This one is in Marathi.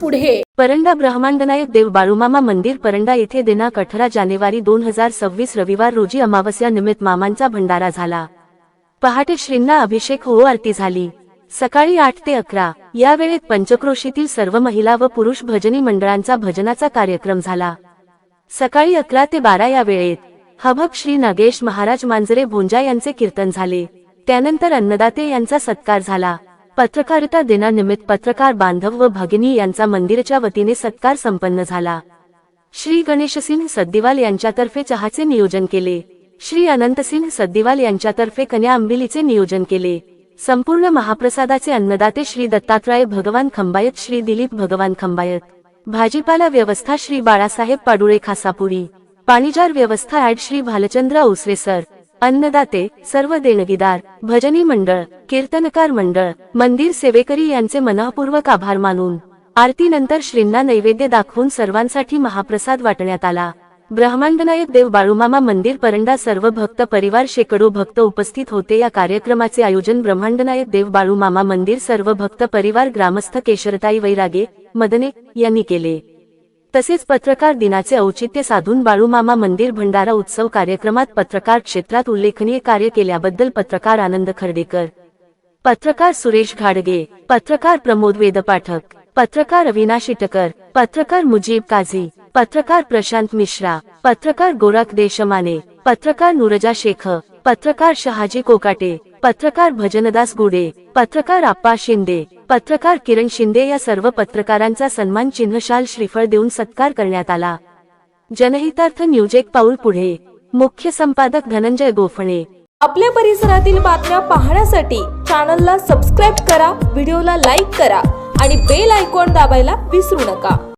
पुढे. परंडा ब्रह्मांडनायक देव बाळूमामा मंदिर परंडा येथे दिनांक अठरा जानेवारी दोन हजार सव्वीस रविवार रोजी अमावस्या निमित्त मामांचा भंडारा झाला. पहाटे श्रींना अभिषेक हो आरती झाली. सकाळी आठ ते अकरा. या वेळेत पंचक्रोशीतील सर्व महिला व पुरुष भजनी मंडळांचा भजनाचा कार्यक्रम झाला. सकाळी अकरा ते बारा या वेळेत हभक श्री नागेश महाराज मांजरे भोंजा यांचे कीर्तन झाले. त्यानंतर अन्नदाते यांचा सत्कार झाला. पत्रकारिता दिनानिमित्त पत्रकार बांधव व भगिनी यांचा मंदिरच्या वतीने सत्कार संपन्न झाला. श्री गणेशसिंह सद्दिवाल यांच्यातर्फे चहाचे नियोजन केले. श्री अनंतसिंह सद्दिवाल यांच्यातर्फे कन्या आंबिलीचे नियोजन केले. संपूर्ण महाप्रसादाचे अन्नदाते श्री दत्तात्रय भगवान खंबायत श्री दिलीप भगवान खंबायत. भाजीपाला व्यवस्था श्री बाळासाहेब पाडुळे खासापुरी. पाणीजार व्यवस्था ऍड श्री भालचंद्र औसरे सर. अन्नदाते सर्व देणगीदार भजनी मंडळ कीर्तनकार मंडळ मंदिर सेवेकरी यांचे मनःपूर्वक आभार मानून आरतीनंतर श्रींना नैवेद्य दाखवून सर्वांसाठी महाप्रसाद वाटण्यात आला. ब्रह्मांडनायक देव बाळूमामा मंदिर परंडा सर्व भक्त परिवार शेकडो भक्त उपस्थित होते. या कार्यक्रमाचे आयोजन ब्रह्मांडनायक देव बाळूमामा मंदिर सर्व भक्त परिवार ग्रामस्थ केशरताई वैरागे मदने यांनी केले. तसेच पत्रकार दिनाचे औचित्य साधून बाळूमामा मंदिर भंडारा उत्सव कार्यक्रमात पत्रकार क्षेत्रात उल्लेखनीय कार्य केल्याबद्दल पत्रकार आनंद खर्डेकर. पत्रकार सुरेश घाडगे पत्रकार प्रमोद वेदपाठक पत्रकार अविनाश इटकर पत्रकार मुजीब काझी पत्रकार प्रशांत मिश्रा पत्रकार गोरख देशमाने पत्रकार नुरजा शेख पत्रकार शहाजी कोकाटे पत्रकार भजनदास गुडे पत्रकार आप्पा शिंदे पत्रकार किरण शिंदे या सर्व पत्रकारांचा सन्मान चिन्हशाल श्रीफळ देऊन सत्कार करण्यात आला. जनहितार्थ न्यूज एक पाऊल पुढे. मुख्य संपादक धनंजय गोफणे. आपल्या परिसरातील बातम्या पाहण्यासाठी चॅनलला सबस्क्राईब करा व्हिडिओला लाईक करा आणि बेल आयकॉन दाबायला विसरू नका.